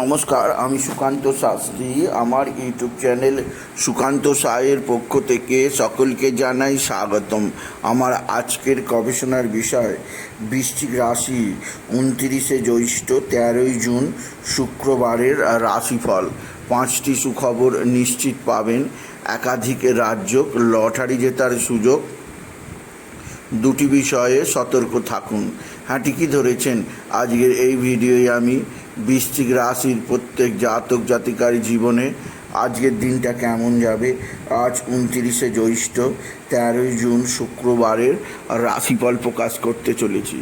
নমস্কার, আমি সুকান্ত শাস্ত্রী। আমার ইউটিউব চ্যানেল সুকান্ত সায়ের পক্ষ থেকে সকলকে জানাই স্বাগতম। আমার আজকের গবেষণার বিষয়, বৃশ্চিক রাশি, উনত্রিশে জ্যৈষ্ঠ, তেরোই জুন, শুক্রবারের রাশিফল। পাঁচটি সুখবর নিশ্চিত পাবেন। একাধিক রাজ্য লটারি জেতার সুযোগ। দুটি বিষয়ে সতর্ক থাকুন। হ্যাঁ ঠিকই ধরেছেন। আজকের এই ভিডিওয় আমি বৃশ্চিক রাশির প্রত্যেক জাতক জাতিকার জীবনে আজকের দিনটা কেমন যাবে? আজ উনতিরিশে জ্যৈষ্ঠ, তেরোই জুন শুক্রবারের রাশিফল প্রকাশ করতে চলেছি।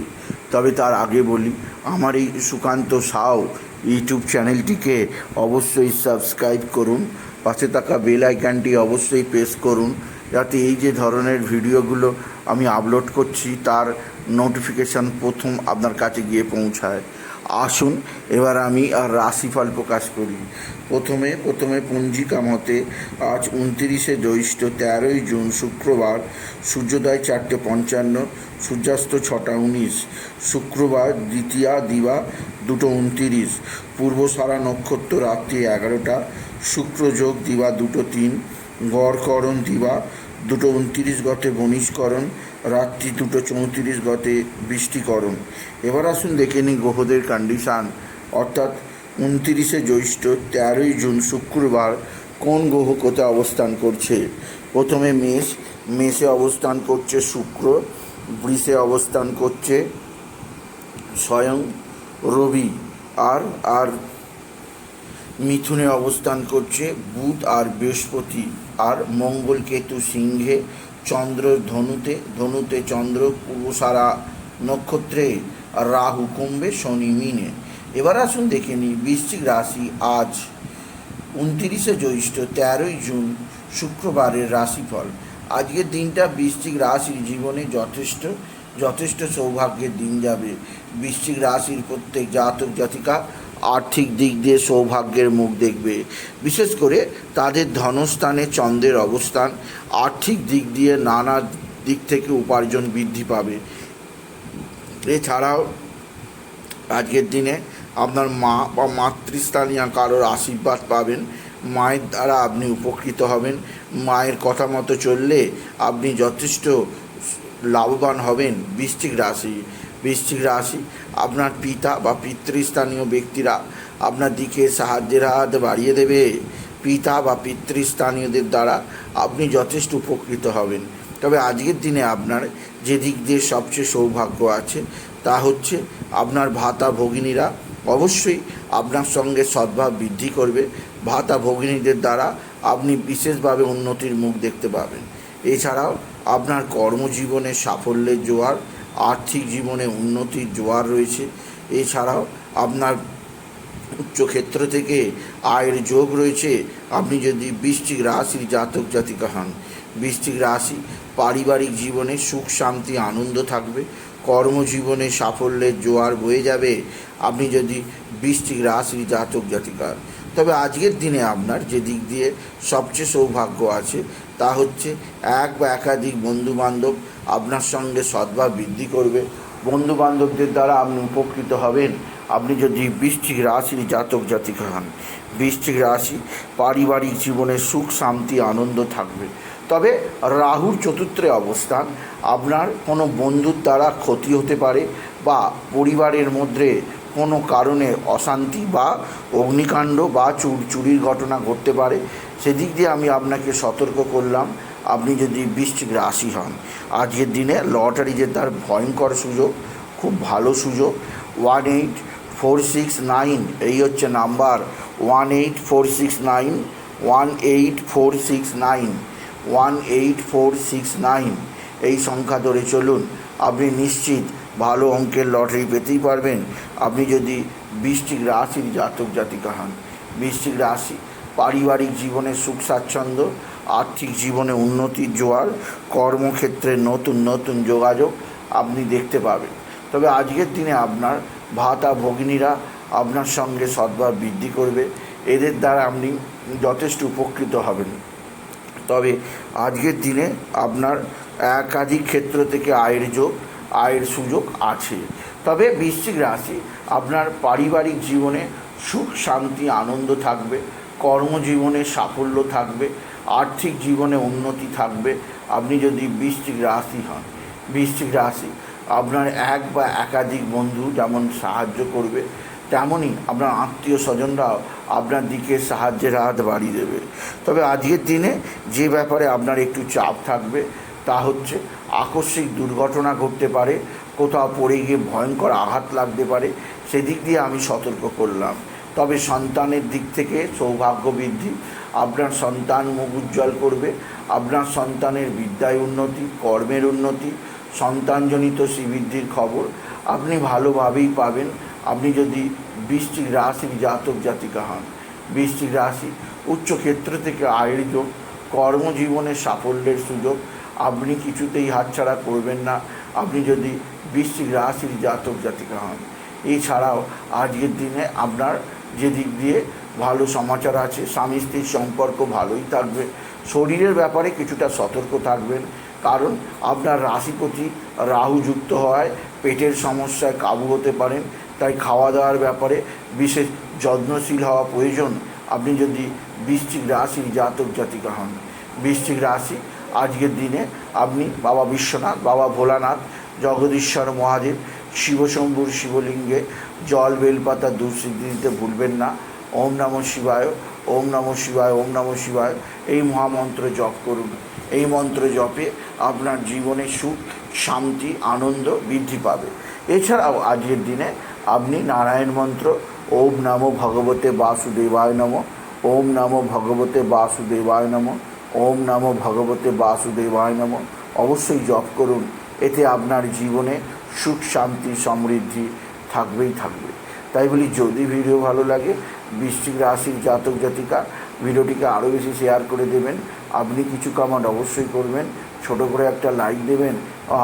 তবে তার আগে বলি, আমার এই সুকান্ত সাউ ইউটিউব চ্যানেলটিকে অবশ্যই সাবস্ক্রাইব করুন, পাশে থাকা বেল আইকনটি অবশ্যই প্রেস করুন, যাতে এই যে ধরনের ভিডিওগুলো আমি আপলোড করছি, তার নোটিফিকেশান প্রথম আপনার কাছে গিয়ে পৌঁছায়। আসুন, এবার আমি আর রাশিফল প্রকাশ করি। প্রথমে প্রথমে পঞ্জিকা মতে আজ উনতিরিশে জ্যৈষ্ঠ তেরোই জুন শুক্রবার, সূর্যোদয় চারটে পঞ্চান্ন, সূর্যাস্ত ছটা উনিশ, শুক্রবার দ্বিতীয়া দিবা দুটো উনতিরিশ পূর্ব সারা নক্ষত্র রাত্রি এগারোটা, শুক্রযোগ দিবা দুটো তিন, গড়করণ দিবা দুটো উনতিরিশ, গতে বনিষ্করণ রাত্রি দুটো চৌত্রিশ গতে বৃষ্টিকরণ এবার আসুন দেখে নিই গ্রহদের কন্ডিশান অর্থাৎ উনত্রিশে জ্যৈষ্ঠ তেরোই জুন শুক্রবার কোন গ্রহ কোথায় অবস্থান করছে? প্রথমে মেষ। মেষে অবস্থান করছে শুক্র। বৃষে অবস্থান করছে স্বয়ং রবি। আর আর মিথুনে অবস্থান করছে বুধ আর বৃহস্পতি। আর মঙ্গল কেতু সিংহে চন্দ্র ধনুতে ধনুতে চন্দ্র পূর্বসারা নক্ষত্রে, রাহু কুম্ভে, শনি মিনে। এবার আসুন দেখে নিই বৃশ্চিক রাশি আজ, উনতিরিশে জ্যৈষ্ঠ, তেরোই জুন, শুক্রবারের রাশিফল। আজকের দিনটা বৃশ্চিক রাশির জীবনে যথেষ্ট যথেষ্ট সৌভাগ্যের দিন যাবে। বৃশ্চিক রাশির প্রত্যেক জাতক জাতিকা আর্থিক দিক দিয়ে সৌভাগ্যের মুখ দেখবে। বিশেষ করে তাদের ধনস্থানে চন্দ্রের অবস্থান, আর্থিক দিক দিয়ে নানা দিক থেকে উপার্জন বৃদ্ধি পাবে। এছাড়াও আজকের দিনে আপনার মা বা মাতৃস্থানীয় কারোর আশীর্বাদ পাবেন। মায়ের দ্বারা আপনি উপকৃত হবেন। মায়ের কথা মতো চললে আপনি যথেষ্ট লাভবান হবেন বৃশ্চিক রাশি। বৃশ্চিক রাশি। আপনার পিতা বা পিতৃস্থানীয় ব্যক্তিরা আপনার দিকে সাহায্যের হাত বাড়িয়ে দেবে। পিতা বা পিতৃস্থানীয়দের দ্বারা আপনি যথেষ্ট উপকৃত হবেন। তবে আজকের দিনে আপনার যে দিক দিয়ে সবচেয়ে সৌভাগ্য আছে, তা হচ্ছে আপনার ভাতা ভগিনীরা অবশ্যই আপনার সঙ্গে সদ্ভাব বৃদ্ধি করবে। ভাতা ভগিনীদের দ্বারা আপনি বিশেষভাবে উন্নতির মুখ দেখতে পাবেন। এছাড়াও আপনার কর্মজীবনে সাফল্যের জোয়ার আর্থিক জীবনে উন্নতির জোয়ার রয়েছে। এছাড়াও আপনার উচ্চক্ষেত্র থেকে আয়ের যোগ রয়েছে। আপনি যদি বৃশ্চিক রাশির জাতক জাতিকা হন, বৃশ্চিক রাশি পারিবারিক জীবনে সুখ, শান্তি, আনন্দ থাকবে। কর্মজীবনে সাফল্যের জোয়ার বয়ে যাবে। আপনি যদি বৃশ্চিক রাশির জাতক জাতিকার তবে আজকের দিনে আপনার যে দিক দিয়ে সবচেয়ে সৌভাগ্য আছে, তা হচ্ছে এক বা একাধিক বন্ধুবান্ধব আপনার সঙ্গে সদ্ভাব বৃদ্ধি করবে। বন্ধু বান্ধবদের দ্বারা আপনি উপকৃত হবেন। আপনি যদি বৃশ্চিক রাশির জাতক জাতিকা হন, বৃশ্চিক রাশি পারিবারিক জীবনে সুখ, শান্তি, আনন্দ থাকবে। তবে রাহুর চতুর্থে অবস্থান আপনার কোনো বন্ধুর দ্বারা ক্ষতি হতে পারে বা পরিবারের মধ্যে কোনো কারণে অশান্তি বা অগ্নিকাণ্ড বা চুর চুরির ঘটনা ঘটতে পারে, সেদিক দিয়ে আমি আপনাকে সতর্ক করলাম। আপনি যদি বৃশ্চিক রাশি হন, আজকের দিনে লটারি জেতার ভয়ঙ্কর সুযোগ, খুব ভালো সুযোগ, one eight four six nine, এই হচ্ছে number, one eight four six nine, one eight four six nine, one eight four six nine, এই সংখ্যা ধরে চলুন। আপনি নিশ্চিত ভালো অঙ্কের লটারি পেতেই পারবেন। আপনি যদি বৃশ্চিক রাশির জাতক জাতিকা হন, বৃশ্চিক রাশি পারিবারিক জীবনে সুখ স্বাচ্ছন্দ্য, আর্থিক জীবনে উন্নতির জোয়ার, কর্মক্ষেত্রে নতুন নতুন যোগাযোগ আপনি দেখতে পাবেন। তবে আজকের দিনে আপনার ভাতা ভগিনীরা আপনার সঙ্গে সদ্ভাব বৃদ্ধি করবে। এদের দ্বারা আপনি যথেষ্ট উপকৃত হবেন। তবে আজকের দিনে আপনার একাধিক ক্ষেত্র থেকে আয়ের যোগ আয়ের সুযোগ আছে। তবে বৃশ্চিক রাশি আপনার পারিবারিক জীবনে সুখ, শান্তি, আনন্দ থাকবে, কর্মজীবনে সাফল্য থাকবে, আর্থিক জীবনে উন্নতি থাকবে। আপনি যদি বৃশ্চিক রাশি হন, বৃশ্চিক রাশি আপনার এক বা একাধিক বন্ধু যেমন সাহায্য করবে তেমনই আপনার আত্মীয় স্বজনরাও আপনার দিকে সাহায্যের হাত বাড়িয়ে দেবে। তবে আজকের দিনে যে ব্যাপারে আপনার একটু চাপ থাকবে, তা হচ্ছে আকস্মিক দুর্ঘটনা ঘটতে পারে, কোথাও পড়ে গিয়ে ভয়ঙ্কর আঘাত লাগতে পারে, সেদিক দিয়ে আমি সতর্ক করলাম। তবে সন্তানের দিক থেকে সৌভাগ্য বৃদ্ধি, আপনার সন্তান মুখ উজ্জ্বল করবে, আপনার সন্তানের বিদ্যায় উন্নতি, কর্মের উন্নতি, সন্তানজনিত শ্রীবৃদ্ধির খবর আপনি ভালোভাবেই পাবেন। আপনি যদি বৃষ্টিক রাশির জাতক জাতিকা হন বৃষ্টিক রাশি উচ্চ ক্ষেত্র থেকে আয়ের যোগ সাফল্যের সুযোগ আপনি কিছুতেই হাতছাড়া করবেন না। আপনি যদি বৃশ্চিক রাশির জাতক জাতিকা হন। এছাড়াও আজকের দিনে আপনার যে দিক দিয়ে ভালো সমাচার আছে, স্বামী স্ত্রীর সম্পর্ক ভালোই থাকবে, শরীরের ব্যাপারে কিছুটা সতর্ক থাকবেন, কারণ আপনার রাশিপতি রাহু যুক্ত হওয়ায় পেটের সমস্যায় কাবু হতে পারেন, তাই খাওয়া দাওয়ার ব্যাপারে বিশেষ যত্নশীল হওয়া প্রয়োজন। আপনি যদি বৃশ্চিক রাশির জাতক জাতিকা হন, বৃশ্চিক রাশি আজকের দিনে আপনি বাবা বিশ্বনাথ, বাবা ভোলানাথ, জগদীশ্বর মহাদেব, শিবশম্ভুর শিবলিঙ্গে জল, বেলপাতা দুঃসিদ্ধি দিতে ভুলবেন না। ওম নম শিবায়, ওম নম শিবায়, ওম নম শিবায়। এই মহামন্ত্র জপ করুন। এই মন্ত্র জপে আপনার জীবনে সুখ, শান্তি, আনন্দ বৃদ্ধি পাবে। এছাড়াও আজকের দিনে আপনি নারায়ণ মন্ত্র, ওম নমো ভগবতে বাসুদেবায় নম, ওম নমো ভগবতে বাসুদেবায় নম ওম নমো ভগবতে বাসুদেবায় নম। অবশ্যই জপ করুন, এতে আপনার জীবনে সুখ, শান্তি, সমৃদ্ধি থাকবেই থাকবে। তাই বলি, যদি ভিডিও ভালো লাগে বৃষ্টিক রাশির জাতক জাতিকা, ভিডিওটিকে আরও বেশি শেয়ার করে দেবেন। আপনি কিছু কমেন্ট অবশ্যই করবেন, ছোট করে একটা লাইক দেবেন।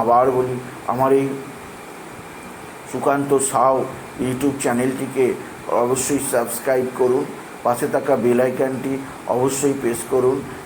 আবার বলি, আমার এই সুকান্ত সাউ ইউটিউব চ্যানেলটিকে অবশ্যই সাবস্ক্রাইব করুন, পাশে থাকা বেল আইকনটি অবশ্যই প্রেস করুন।